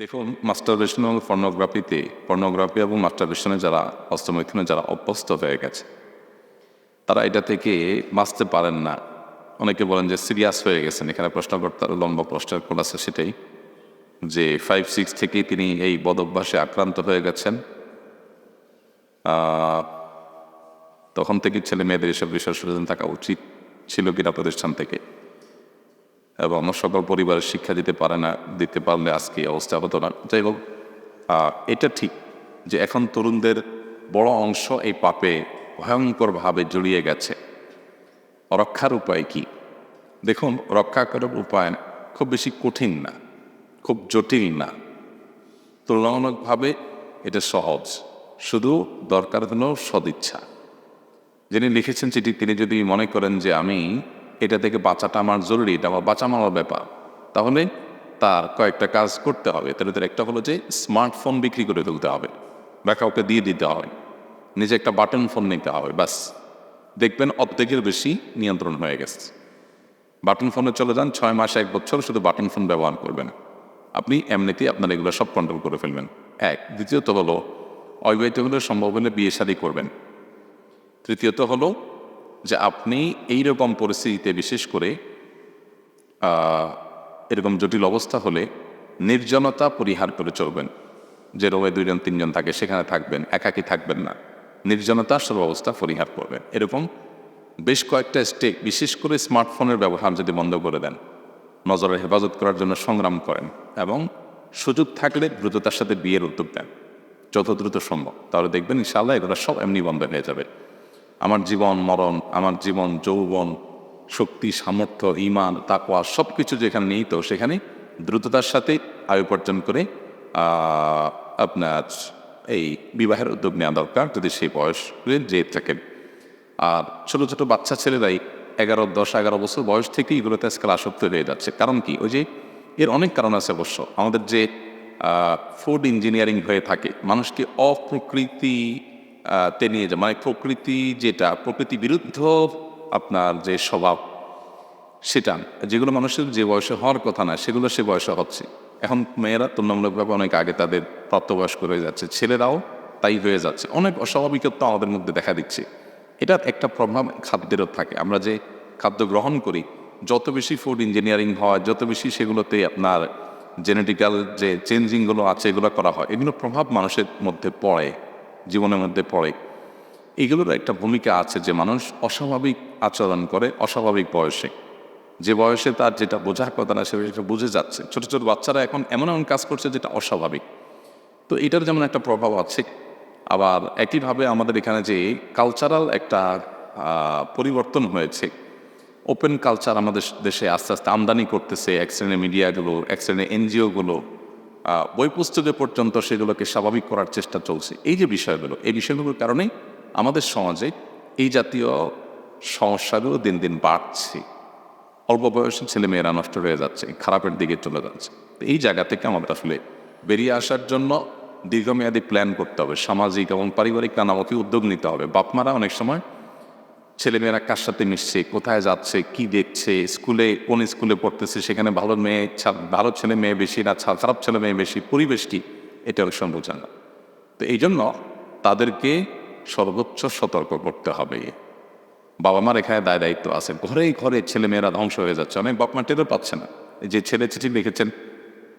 দেখুন মাস্টারবেশন এবং পর্নোগ্রাফিতে, পর্নোগ্রাফি এবং মাস্টারবেশনে যারা হস্তমৈথুনে যারা অভ্যস্ত হয়ে গেছে, তারা এটা থেকে বাঁচতে পারেন না। অনেকে বলেন যে সিরিয়াস হয়ে গেছেন। এখানে প্রশ্নকর্তার লম্বা প্রশ্নের কোন আছে সেটাই, যে ফাইভ সিক্স থেকেই তিনি এই বদ অভ্যাসে আক্রান্ত হয়ে গেছেন। তখন থেকে ছেলে মেয়েদের এসব বিষয় সচেতন থাকা উচিত ছিল কিনা প্রতিষ্ঠান থেকে। এবং সকল পরিবারের শিক্ষা দিতে পারে না, দিতে পারলে আজকে অবস্থা হতো না। যাই হোক এটা ঠিক যে এখন তরুণদের বড় অংশ এই পাপে ভয়ঙ্করভাবে জড়িয়ে গেছে। রক্ষার উপায় কি? দেখুন, রক্ষা করার উপায় খুব বেশি কঠিন না, খুব জটিল না। তুলনামূলকভাবে এটা সহজ, শুধু দরকার হলো সদিচ্ছা। যিনি লিখেছেন চিঠি, তিনি যদি মনে করেন যে আমি এটা থেকে বাঁচাটা আমার জরুরি, এটা আমার বাঁচা ব্যাপার। তাহলে তার কয়েকটা কাজ করতে হবে। তাহলে তার একটা হলো যে স্মার্টফোন বিক্রি করে তুলতে হবে। বা কাউকে দিয়ে দিতে হবে নিজে একটা বাটন ফোন নিতে হবে, ব্যাস। দেখবেন অর্ধেকের বেশি নিয়ন্ত্রণ হয়ে গেছে। বাটন ফোনে চলে যান, ছয় মাস, এক বছর শুধু বাটন ফোন ব্যবহার করবেন। আপনি এমনিতেই আপনার এগুলো সব কন্ট্রোল করে ফেলবেন। এক, দ্বিতীয়ত হলো অবিবাহিত হলে সম্ভব হলে বিয়ে শাদী করবেন। তৃতীয়ত হলো যে আপনি এই রকম পরিস্থিতিতে বিশেষ করে এরকম জটিল অবস্থা হলে নির্জনতা পরিহার করে চলবেন। যে রোমে দুইজন, তিনজন থাকে, সেখানে থাকবেন, একাকি থাকবেন না। নির্জনতা, সর্বাবস্থা পরিহার করবেন। এরকম বেশ কয়েকটা স্টেপ বিশেষ করে স্মার্টফোনের ব্যবহার যদি বন্ধ করে দেন নজরের হেফাজত করার জন্য সংগ্রাম করেন এবং সুযোগ থাকলে দ্রুততার সাথে বিয়ের উদ্যোগ দেন যত দ্রুত সম্ভব। তাহলে দেখবেন ইনশাআল্লাহ এগুলো সব এমনি বন্ধ হয়ে যাবে। আমার জীবন মরণ, আমার জীবন যৌবন, শক্তি, সামর্থ্য ইমান তাকওয়া সব কিছু যেখানে নেই তো সেখানে দ্রুততার সাথে আয়ু উপার্জন করে আপনার এই বিবাহের উদ্যোগ নেওয়া দরকার যদি সেই বয়স যেয়ে থাকেন। আর ছোট ছোট বাচ্চা ছেলেরাই এগারো, দশ, এগারো বছর বয়স থেকেই এগুলোতে আজকাল আসক্ত হয়ে যাচ্ছে। কারণ কি? ওই যে এর অনেক কারণ আছে অবশ্য। আমাদের যে ফুড ইঞ্জিনিয়ারিং হয়ে থাকে, মানুষকে অপ্রকৃতি আহ, তে নিয়ে যায়। মানে প্রকৃতি যেটা প্রকৃতি বিরুদ্ধ আপনার যে স্বভাব সেটা। যেগুলো মানুষের যে বয়সে হওয়ার কথা না সেগুলো সে বয়সে হচ্ছে। এখন মেয়েরা তুলনামূলকভাবে অনেক আগে তাদের প্রাপ্তবয়স্ক হয়ে যাচ্ছে। ছেলেরাও তাই হয়ে যাচ্ছে। অনেক অস্বাভাবিকত্ব আমাদের মধ্যে দেখা দিচ্ছে। এটার একটা প্রভাব খাদ্যেরও থাকে। আমরা যে খাদ্য গ্রহণ করি যত বেশি ফুড ইঞ্জিনিয়ারিং হয় যত বেশি সেগুলোতে আপনার জেনেটিক্যাল যে চেঞ্জিংগুলো আছে এগুলো করা হয় এগুলো প্রভাব মানুষের মধ্যে পড়ে। জীবনের মধ্যে পড়ে। এগুলোর একটা ভূমিকা আছে যে মানুষ অস্বাভাবিক আচরণ করে অস্বাভাবিক বয়সে। যে বয়সে তার যেটা বোঝার কথা না সেটা বুঝে যাচ্ছে। ছোট ছোট বাচ্চারা এখন এমন এমন কাজ করছে যেটা অস্বাভাবিক। তো এটার যেমন একটা প্রভাব আছে, আবার একইভাবে আমাদের এখানে যে কালচারাল একটা পরিবর্তন হয়েছে। ওপেন কালচার আমাদের দেশে আস্তে আস্তে আমদানি করতেছে, এক শ্রেণির মিডিয়াগুলো এক শ্রেণির এনজিওগুলো বই পুস্তকে পর্যন্ত সেগুলোকে স্বাভাবিক করার চেষ্টা চলছে। এই যে বিষয়গুলো, এই বিষয়গুলোর কারণে আমাদের সমাজে এই জাতীয় সমস্যাগুলো দিন দিন বাড়ছে। অল্প বয়সী ছেলে মেয়েরা নষ্ট হয়ে যাচ্ছে, খারাপের দিকে চলে যাচ্ছে। তো এই জায়গা থেকে আমাদের আসলে বেরিয়ে আসার জন্য দীর্ঘমেয়াদী প্ল্যান করতে হবে। সামাজিক এবং পারিবারিক নানামুখী উদ্যোগ নিতে হবে। বাপমারা অনেক সময় ছেলেমেয়েরা কার সাথে মিশছে, কোথায় যাচ্ছে, কি দেখছে, স্কুলে কোন স্কুলে পড়তেছে, সেখানে ভালো মেয়ে ভালো ছেলে মেয়ে বেশি না খারাপ ছেলে মেয়ে বেশি, পরিবেশ কি? এটা সময় বোঝে তো এই জন্য তাদেরকে সর্বোচ্চ সতর্ক করতে হবে। বাবা মার এখানে দায় দায়িত্ব আছে। ঘরে ছেলে মেয়েরা ধ্বংস হয়ে যাচ্ছে। অনেক বাপ মা টেরও পাচ্ছে না। যে ছেলে চিঠি লিখেছেন,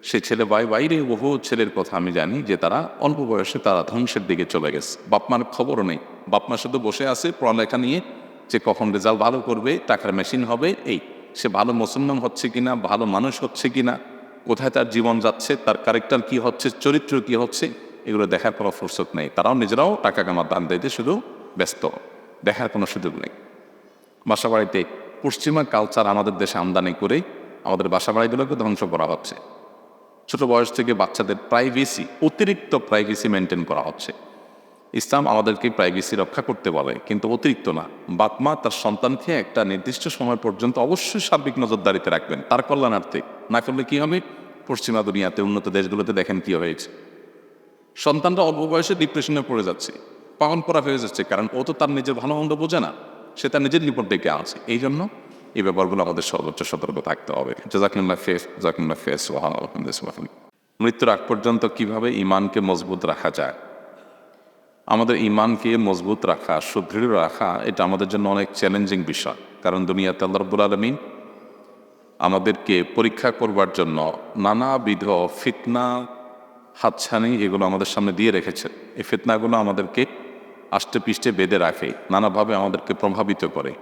সে ছেলে বাই বাইরে বহু ছেলের কথা আমি জানি যে তারা অল্প বয়সে তারা ধ্বংসের দিকে চলে গেছে। বাপ মার খবরও নেই। বাপ মা শুধু বসে আছে পড়ালেখা নিয়ে যে কখন রেজাল্ট ভালো করবে, টাকার মেশিন হবে, এই। সে ভালো মুসলমান হচ্ছে কিনা, ভালো মানুষ হচ্ছে কিনা, কোথায় তার জীবন যাচ্ছে, তার ক্যারেক্টার কি হচ্ছে, চরিত্র কি হচ্ছে, এগুলো দেখার কোনো ফুরসত নেই। তারাও নিজেরাও টাকা কামার দান দিতে শুধু ব্যস্ত, দেখার কোনো সুযোগ নেই। বাসা বাড়িতে পশ্চিমা কালচার আমাদের দেশে আমদানি করে আমাদের বাসা বাড়িগুলোকে ধ্বংস করা হচ্ছে। ছোট বয়স থেকে বাচ্চাদের প্রাইভেসি অতিরিক্ত প্রাইভেসি মেনটেন করা হচ্ছে। ইসলাম আমাদেরকে প্রাইভেসি রক্ষা করতে বলে, কিন্তু অতিরিক্ত না। বাপমা তার সন্তানকে একটা নির্দিষ্ট সময় পর্যন্ত অবশ্যই সার্বিক নজরদারিতে রাখবেন, তার কল্যাণার্থে। না করলে কি হবে? পশ্চিমা দুনিয়াতে, উন্নত দেশগুলোতে দেখেন কি হয়েছে। সন্তানরা অল্প বয়সে ডিপ্রেশনে পড়ে যাচ্ছে, পাগল করা হয়ে যাচ্ছে, কারণ ও তো তার নিজের ভালো মন্দ বোঝে না, সে তার নিজের রিপোর্ট ডেকে আছে এই জন্য এই ব্যাপারগুলো আমাদের সর্বোচ্চ সতর্ক থাকতে হবে। মৃত্যুর আগ পর্যন্ত কীভাবে ইমানকে মজবুত রাখা যায়? আমাদের ইমানকে মজবুত রাখা, সুদৃঢ় রাখা, এটা আমাদের জন্য অনেক চ্যালেঞ্জিং বিষয়। কারণ দুনিয়াতে আল্লাহ আলমিন আমাদেরকে পরীক্ষা করবার জন্য নানাবিধ ফিতনা, হাতছানি এগুলো আমাদের সামনে দিয়ে রেখেছে। এই ফিতনাগুলো আমাদেরকে আষ্টে পিষ্টে বেঁধে রাখে, নানাভাবে আমাদেরকে প্রভাবিত করে।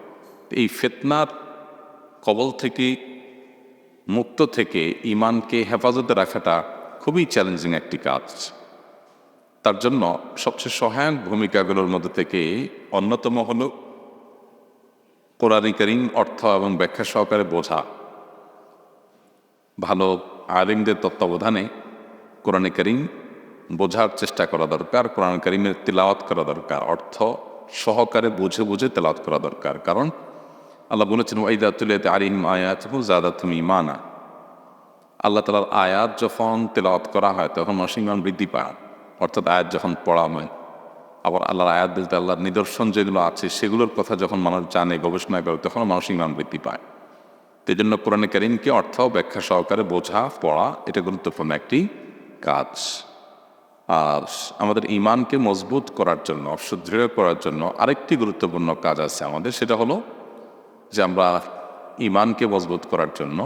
এই ফেতনার কবল থেকে, মুক্ত থেকে ইমানকে হেফাজতে রাখাটা খুবই চ্যালেঞ্জিং একটি কাজ। তার জন্য সবচেয়ে সহায়ক ভূমিকাগুলোর মধ্যে থেকে অন্যতম হল কোরআন অর্থ এবং ব্যাখ্যা সহকারে বোঝা। ভালো আলিমদের তত্ত্বাবধানে কোরআন বোঝার চেষ্টা করা দরকার, কোরআন করিমের তেলাওয়াত করা দরকার, অর্থ সহকারে বুঝে বুঝে তেলাওয়াত করা দরকার। কারণ আল্লাহ বলেছেন, ওয়াইদা তুলিয়াতে আলিম আয়াত জাদা তুমি মানা আল্লাহ তালার আয়াত যখন তেলাওয়াত করা হয়, তখন মানুষ ইমান বৃদ্ধি পায়। অর্থাৎ আয়াত যখন পড়া হয় আবার আল্লাহর আয়াত বলতে আল্লাহর নিদর্শন যেগুলো আছে, সেগুলোর কথা যখন মানুষ জানে গবেষণা করে তখন মানুষ ইমান বৃদ্ধি পায়। এই জন্য কোরআনে কারিমকে অর্থ, ব্যাখ্যা সহকারে বোঝা, পড়া, এটা গুরুত্বপূর্ণ একটি কাজ। আর আমাদের ইমানকে মজবুত করার জন্য, সুদৃঢ় করার জন্য আরেকটি গুরুত্বপূর্ণ কাজ আছে আমাদের, সেটা হলো যে আমরা ইমানকে মজবুত করার জন্য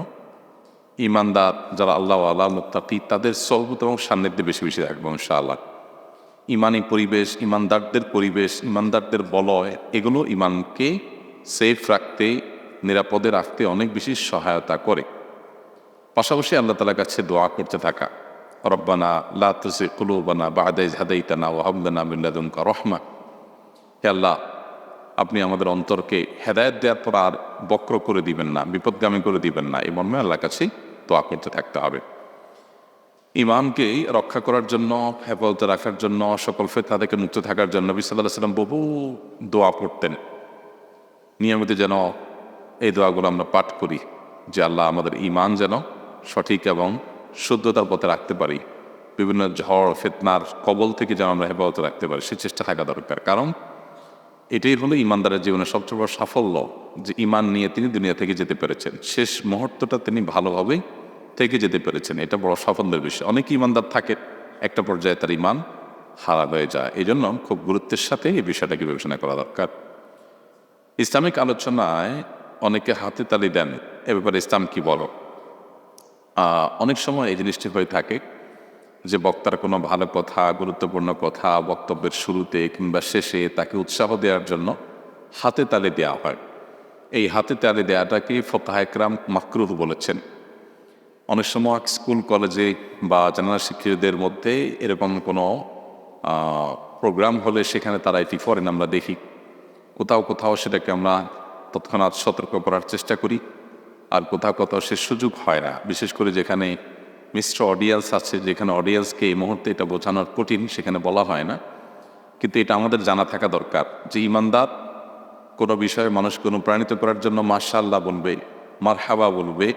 ইমানদার যারা আল্লাহ আল্লাহ মুক্তি তাদের সহবত এবং সান্নিধ্যে বেশি বেশি রাখব ইনশাআল্লাহ। ইমানি পরিবেশ ইমানদারদের পরিবেশ ইমানদারদের বলয়, এগুলো ইমানকে সেফ রাখতে, নিরাপদে রাখতে অনেক বেশি সহায়তা করে। পাশাপাশি আল্লাহ তালার কাছে দোয়া করতে থাকা। রব্বানা লাতুসি কুলুবানা বাদাইজ হাদাইতানা ও হামদানা মিল্লাদুমকা রহমা। হে আল্লাহ, আপনি আমাদের অন্তরকে হেদায়ত দেওয়ার পর আর বক্র করে দিবেন না, বিপদগামী করে দিবেন না। এই মর্মে আল্লাহর কাছে দোয়া করতে থাকতে হবে। ইমানকে রক্ষা করার জন্য, হেফাজতে রাখার জন্য, সকল ফেতনা থেকে মুক্ত থাকার জন্য নবী সাল্লাম বহু দোয়া পড়তেন। নিয়মিত যেন এই দোয়াগুলো আমরা পাঠ করি, যে আল্লাহ আমাদের ইমান যেন সঠিক এবং শুদ্ধতার পথে রাখতে পারি। বিভিন্ন ঝড়, ফেতনার কবল থেকে যেন আমরা হেফাজতে রাখতে পারি, সে চেষ্টা থাকা দরকার। কারণ এটাই হলো ইমানদারের জীবনের সবচেয়ে বড় সাফল্য, যে ইমান নিয়ে তিনি দুনিয়া থেকে যেতে পেরেছেন। শেষ মুহূর্তটা তিনি ভালোভাবেই থেকে যেতে পেরেছেন। এটা বড় সাফল্যের বিষয়। অনেক ইমানদার থাকে, একটা পর্যায়ে তার ইমান হারা হয়ে যায়। এই জন্য খুব গুরুত্বের সাথে এই বিষয়টাকে বিবেচনা করা দরকার। ইসলামিক আলোচনায় অনেকে হাতে তালি দেন, এ ব্যাপারে ইসলাম কি বলো? অনেক সময় এই জিনিসটি হয়ে থাকে যে বক্তার কোনো ভালো কথা, গুরুত্বপূর্ণ কথা বক্তব্যের শুরুতে কিংবা শেষে তাকে উৎসাহ দেওয়ার জন্য হাতে তালে দেওয়া হয়। এই হাতে তালে দেওয়াটাকে ফতাহেকরাম মাকরুহ বলেছেন। অনেক সময় স্কুল, কলেজে বা জেনারেল শিক্ষিতদের মধ্যে এরকম কোনো প্রোগ্রাম হলে সেখানে তারা এটি করেন, আমরা দেখি। কোথাও কোথাও সেটাকে আমরা তৎক্ষণাৎ সতর্ক করার চেষ্টা করি, আর কোথাও কোথাও সে সুযোগ হয় না। বিশেষ করে যেখানে মিশ্র অডিয়েন্স আছে, যেখানে অডিয়েন্সকে এই মুহূর্তে এটা বোঝানোর কঠিন, সেখানে বলা হয় না। কিন্তু এটা আমাদের জানা থাকা দরকার যে ইমানদার কোনো বিষয়ে মানুষকে অনুপ্রাণিত করার জন্য মার্শাল্লাহ বলবে, মারহাবা বলবে,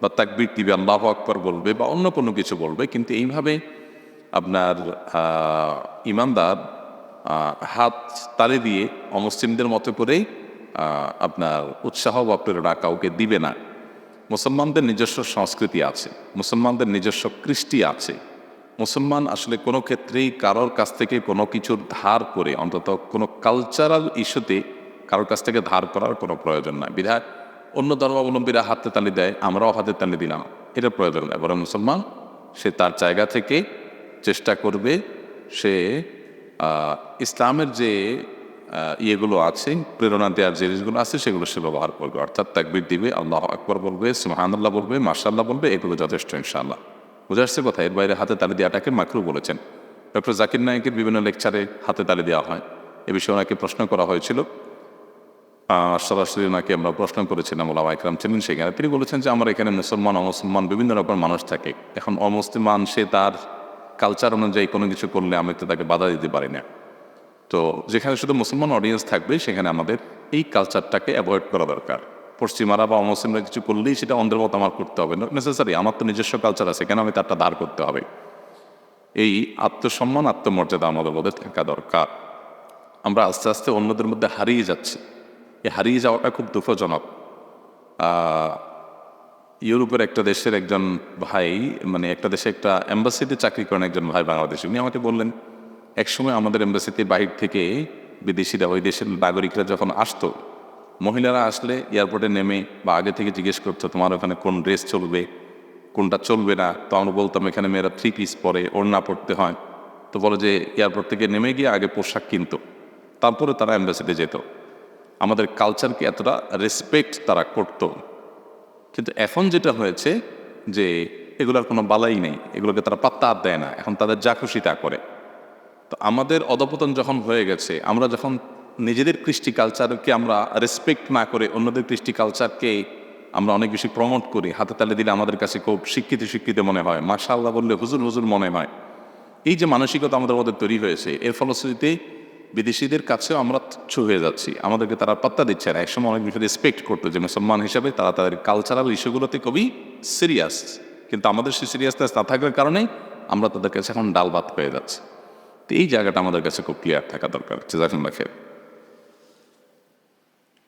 বা তাকবির দিবে, আল্লাহ আকবর বলবে, বা অন্য কোনো কিছু বলবে। কিন্তু এইভাবে আপনার ইমানদার হাত তালে দিয়ে অমুসলিমদের মতো করেই আপনার উৎসাহ বা প্রেরণা কাউকে দিবে না। মুসলমানদের নিজস্ব সংস্কৃতি আছে, মুসলমানদের নিজস্ব কৃষ্টি আছে। মুসলমান আসলে কোনো ক্ষেত্রেই কারোর কাছ থেকে কোনো কিছুর ধার করে, অন্তত কোনো কালচারাল ইস্যুতে কারোর কাছ থেকে ধার করার কোনো প্রয়োজন নাই। বিধায় অন্য ধর্মাবলম্বীরা হাতে তালি দেয়, আমরাও হাতে তালি দিলাম, এটা প্রয়োজন নাই। বরং মুসলমান, সে তার জায়গা থেকে চেষ্টা করবে, সে ইসলামের যে ইয়েগুলো আছে, প্রেরণা দেওয়ার জিনিসগুলো আছে, সেগুলো সে ব্যবহার করবে। অর্থাৎ তাকবির দিবে, আল্লাহ আকবর বলবে সুহানাল্লাহ বলবে মার্শাল্লাহ বলবে, এগুলো যথেষ্ট ইনশাআল্লাহ। বুঝে আসছে কথা? এর বাইরে হাতে তালি দেওয়াটাকে মাকরু বলেছেন। ডক্টর জাকির নায়কের বিভিন্ন লেকচারে হাতে তালি দেওয়া হয়। এ বিষয়ে ওনাকে প্রশ্ন করা হয়েছিল। সরাসরি ওনাকে আমরা প্রশ্ন করেছিলাম, ওলামা ইকরাম ছিলেন সেখানে। তিনি বলেছেন যে, আমার এখানে মুসলমান, অমুসলমান, বিভিন্ন রকম মানুষ থাকে। এখন অমুসলমান, সে তার কালচার অনুযায়ী কোনো কিছু করলে আমি তো তাকে বাধা দিতে পারি না। তো যেখানে শুধু মুসলমান অডিয়েন্স থাকবে, সেখানে আমাদের এই কালচারটাকে অ্যাভয়েড করা দরকার। পশ্চিমারা বা অমুসলিমরা কিছু করলেই সেটা অন্ধের মতো আমার করতে হবে। নেসেসারি আমার তো নিজস্ব কালচার আছে, কেন আমি তারটা দাঁড় করতে হবে? এই আত্মসম্মান, আত্মমর্যাদা আমাদের মধ্যে থাকা দরকার। আমরা আস্তে আস্তে অন্যদের মধ্যে হারিয়ে যাচ্ছি। এই হারিয়ে যাওয়াটা খুব দুঃখজনক। ইউরোপের একটা দেশের একজন ভাই মানে একটা দেশে একটা এম্বাসিতে চাকরি করেন একজন ভাই বাংলাদেশে। উনি আমাকে বললেন একসময় আমাদের এম্বাসিতে বাহির থেকে বিদেশিরা, ওই দেশের নাগরিকরা যখন আসতো, মহিলারা আসলে এয়ারপোর্টে নেমে বা আগে থেকে জিজ্ঞেস করতো, তোমার ওখানে কোন ড্রেস চলবে? কোনটা চলবে না? তো আমরা বলতাম, এখানে মেয়েরা থ্রি পিস পরে, ওড়না পড়তে হয়। তো বলে যে, এয়ারপোর্ট থেকে নেমে গিয়ে আগে পোশাক কিনতো। তারপরে তারা অ্যাম্বাসিতে যেত। আমাদের কালচারকে এতটা রেসপেক্ট তারা করতো। কিন্তু এখন যেটা হয়েছে যে, এগুলোর কোনো বালাই নেই। এগুলোকে তারা পাত্তা দেয় না। এখন তাদের যা খুশি তা করে। তো আমাদের অধপতন যখন হয়ে গেছে, আমরা যখন নিজেদের কৃষ্টি কালচারকে আমরা রেসপেক্ট না করে অন্যদের কৃষ্টি কালচারকে আমরা অনেক বেশি প্রমোট করি, হাতে তালে দিলে আমাদের কাছে খুব শিক্ষিত শিক্ষিত মনে হয়, মাশাআল্লাহ বললে হুজুর হুজুর মনে হয়। এই যে মানসিকতা আমাদের মধ্যে তৈরি হয়েছে, এর ফলশ্রুতিতে বিদেশিদের কাছেও আমরা তুচ্ছ হয়ে যাচ্ছি। আমাদেরকে তারা পাত্তা দিচ্ছে না, একসময় অনেক বেশি রেসপেক্ট করতো যে মুসলমান হিসাবে তারা তাদের কালচারাল ইস্যুগুলোতে খুবই সিরিয়াস কিন্তু আমাদের সেই সিরিয়াসনেস না থাকার কারণেই আমরা তাদের কাছে এখন ডাল ভাত হয়ে যাচ্ছি। তো এই জায়গাটা আমাদের কাছে খুব ক্লিয়ার থাকা দরকার চেজাকুল্লা খেয়ে।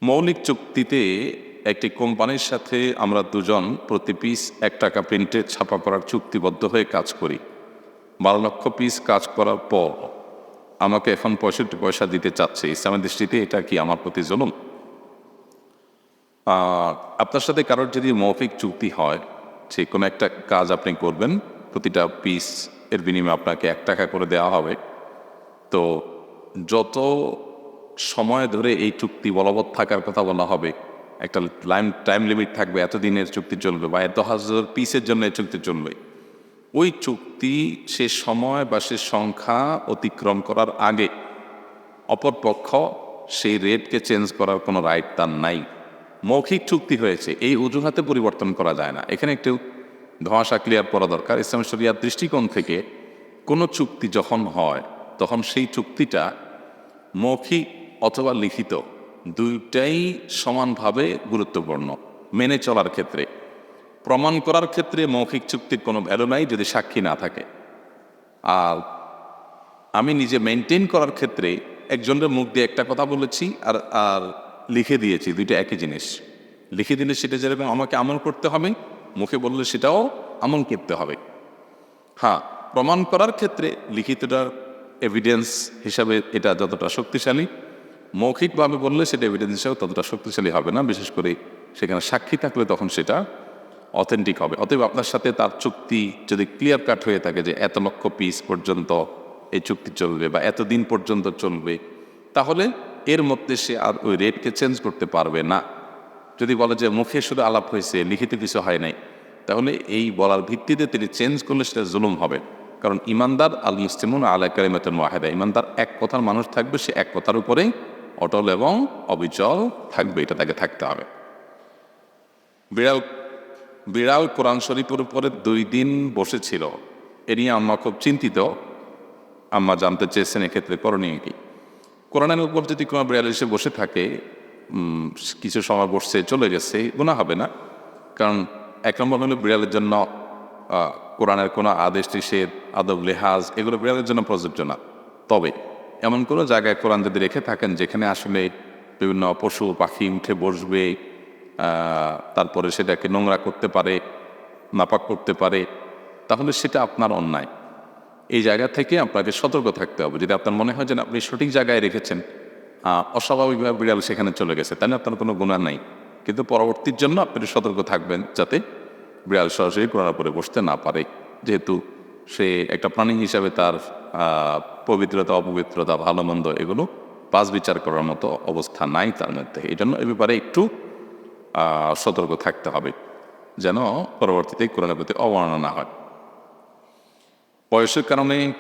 মৌলিক চুক্তিতে একটি কোম্পানির সাথে আমরা দুজন প্রতি পিস এক টাকা প্রিন্টে ছাপা করার চুক্তিবদ্ধ হয়ে কাজ করি। বারো লক্ষ পিস কাজ করার পর আমাকে এখন পঁয়ষট্টি পয়সা দিতে চাচ্ছে। ইসলামের দৃষ্টিতে এটা কি আমার প্রতি জুলুম? আপনার সাথে কারোর যদি মৌখিক চুক্তি হয় যে কোনো একটা কাজ আপনি করবেন, প্রতিটা পিস এর বিনিময়ে আপনাকে এক টাকা করে দেওয়া হবে। তো যত সময় ধরে এই চুক্তি বলবৎ থাকার কথা বলা হবে, একটা লাইম, টাইম লিমিট থাকবে এত দিনের চুক্তি চলবে বা এত হাজার পিসের জন্য এই চুক্তি চলবে। ওই চুক্তি সে সময় বা সে সংখ্যা অতিক্রম করার আগে অপরপক্ষ সেই রেটকে চেঞ্জ করার কোনো রাইট তার নাই। মৌখিক চুক্তি হয়েছে, এই অজুহাতে পরিবর্তন করা যায় না। এখানে একটু ধোঁয়াশা ক্লিয়ার করা দরকার। ইসলাম শরিয়ার দৃষ্টিকোণ থেকে কোনো চুক্তি যখন হয় তখন সেই চুক্তিটা মৌখিক অথবা লিখিত দুইটাই সমানভাবে গুরুত্বপূর্ণ মেনে চলার ক্ষেত্রে। প্রমাণ করার ক্ষেত্রে মৌখিক চুক্তির কোনো ভ্যালু নাই যদি সাক্ষী না থাকে। আর আমি নিজে মেনটেন করার ক্ষেত্রে একজনের মুখ দিয়ে একটা কথা বলেছি আর আর লিখে দিয়েছি দুইটা একই জিনিস। লিখে দিলে সেটা যেরকম আমাকে আমল করতে হবে, মুখে বললে সেটাও আমল করতে হবে। হ্যাঁ প্রমাণ করার ক্ষেত্রে লিখিতটার এভিডেন্স হিসাবে এটা যতটা শক্তিশালী মৌখিকভাবে বললে সেটা এভিডেন্স হিসাবে ততটা শক্তিশালী হবে না, বিশেষ করে সেখানে সাক্ষী থাকলে তখন সেটা অথেন্টিক হবে। অতএব আপনার সাথে তার চুক্তি যদি ক্লিয়ার কাট হয়ে থাকে যে এত লক্ষ পিস পর্যন্ত এই চুক্তি চলবে বা এত দিন পর্যন্ত চলবে, তাহলে এর মধ্যে সে আর ওই রেটকে চেঞ্জ করতে পারবে না। যদি বলে যে মুখে শুধু আলাপ হয়েছে, লিখিত কিছু হয় নাই, তাহলে এই বলার ভিত্তিতে তিনি চেঞ্জ করলে সেটা জুলুম হবে। কারণ ইমানদার আল মুসলিমুন আলা কালিমাতুল ওয়াহেদা। ইমানদার এক কথার মানুষ থাকবে, সে এক কথার উপরেই অটল এবং অবিচল থাকবে, এটা তাকে থাকতে হবে। বিড়াল বিড়াল কোরআন শরীফের উপরে দুই দিন বসেছিল। এ নিয়ে আম্মা খুব চিন্তিত। আম্মা জানতে চেয়েছেন এক্ষেত্রে করণীয় কি। কোরআনের উপর যদি কোনো বিড়াল এসে বসে থাকে কিছু সময় বসছে চলে গেছে গুণা হবে না। কারণ এক নম্বর হলো বিড়ালের জন্য কোরআনের কোনো আদেশ, নিষেধ, আদব, লেহাজ এগুলো বিড়ালের জন্য প্রযোজ্য না। তবে এমন কোনো জায়গায় কোরআন যদি রেখে থাকেন যেখানে আসলে বিভিন্ন পশু, পাখি উঠে বসবে তারপরে সেটাকে নোংরা করতে পারে, নাপাক করতে পারে, তাহলে সেটা আপনার অন্যায়। এই জায়গা থেকে আপনাকে সতর্ক থাকতে হবে। যদি আপনার মনে হয় যে আপনি সঠিক জায়গায় রেখেছেন অস্বাভাবিকভাবে বিড়াল সেখানে চলে গেছে, তাহলে আপনার কোনো গুণা নাই। কিন্তু পরবর্তীর জন্য আপনি সতর্ক থাকবেন যাতে বিড়াল সরাসরি কোরআন পরে বসতে না পারে। যেহেতু সে একটা প্রাণী হিসাবে তার পবিত্রতা, অপবিত্রতা ভালো মন্দ এগুলো পাঁচ বিচার করার মতো অবস্থা নাই তার মধ্যে। এই জন্য এ ব্যাপারে একটু সতর্ক থাকতে হবে যেন পরবর্তীতে কোরআনের প্রতি অবমাননা না হয়। বয়সের কারণে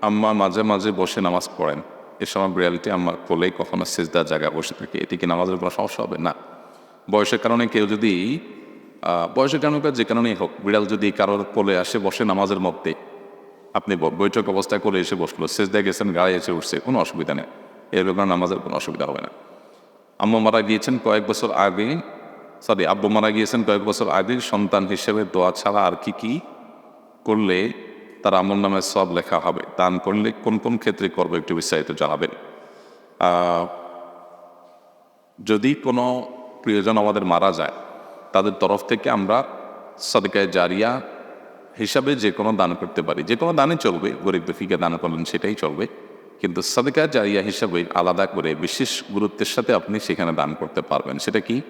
আম্মা মাঝে মাঝে বসে নামাজ পড়েন। এ সময় বিড়ালটি আম্মার কোলেই কখনো সেজদার জায়গায় বসে থাকে। এটি কি নামাজের কোনো সমস্যা হবে? না। বয়সের কারণে কেউ যদি বয়সের কারণে যে কারণেই হোক, বিড়াল যদি কারোর কোলে আসে, বসে নামাজের মধ্যে, আপনি বৈঠক অবস্থায় করে এসে বসল শেষ সেজদায় গেছেন, গায়ে এসে উঠছে, কোনো অসুবিধা নেই। এর ব্যাপারে নামাজের কোনো অসুবিধা হবে না। আম্মু মারা গিয়েছেন কয়েক বছর আগে সরি আব্বু মারা গিয়েছেন কয়েক বছর আগে, সন্তান হিসেবে দোয়া ছাড়া আর কি কি করলে তার আমল নামে সব লেখা হবে, দান করলে কোন কোন ক্ষেত্রে করব একটু বিস্তারিত জানাবেন। যদি কোনো প্রিয়জন আমাদের মারা যায় তাদের তরফ থেকে আমরা সদকায় জারিয়া হিসাবে যে কোনো দান করতে পারি। যে কোনো দানে চলবে, গরিব দুঃখীকে দান করলেন সেটাই চলবে। কিন্তু সদকা জারিয়া হিসাবে আলাদা করে বিশেষ গুরুত্বের সাথে আপনি সেখানে দান করতে পারবেন। সেটা কি?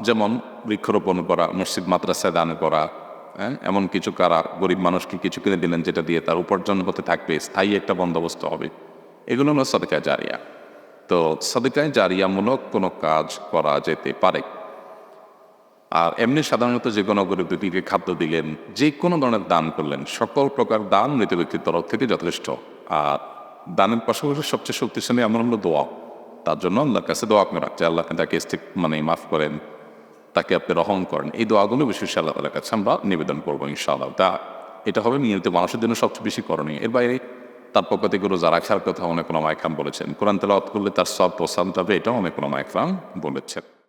যেমন বৃক্ষরোপণ করা, মসজিদ, মাদ্রাসায় দান করা হ্যাঁ এমন কিছু কারা গরিব মানুষকে কিছু কিনে দিলেন যেটা দিয়ে তার উপার্জন হতে থাকবে, স্থায়ী একটা বন্দোবস্ত হবে। এগুলো হলো সদকায় জারিয়া। তো সদকায় জারিয়ামূলক কোনো কাজ করা যেতে পারে। আর এমনি সাধারণত যে কোনো দুটিকে খাদ্য দিলেন, যে কোনো ধরনের দান করলেন, সকল প্রকার দান মৃত ব্যক্তির তরফ থেকে যথেষ্ট। আর দানের পাশাপাশি সবচেয়ে শক্তিশালী আমার হলো দোয়া। তার জন্য আল্লাহর কাছে দোয়া করা যে আল্লাহকে তাকে ইস্তিক মানে মাফ করেন, তাকে আপনি রহম করেন। এই দোয়াগুলো বিশেষ আল্লাহ তালার কাছে আমরা নিবেদন করব ইনশাআল্লাহ। তা এটা হবে নিয়মিত মানুষের জন্য সবচেয়ে বেশি করণীয়। এর বাইরে তার পক্ষ থেকে রোজা রাখার কথা অনেক কোনো মাইকরাম বলেছেন। কোরআন তেলাওয়াত করলে তার সব প্রস্থান যাবে, এটাও অনেক কোনো মাইকরাম বলেছেন।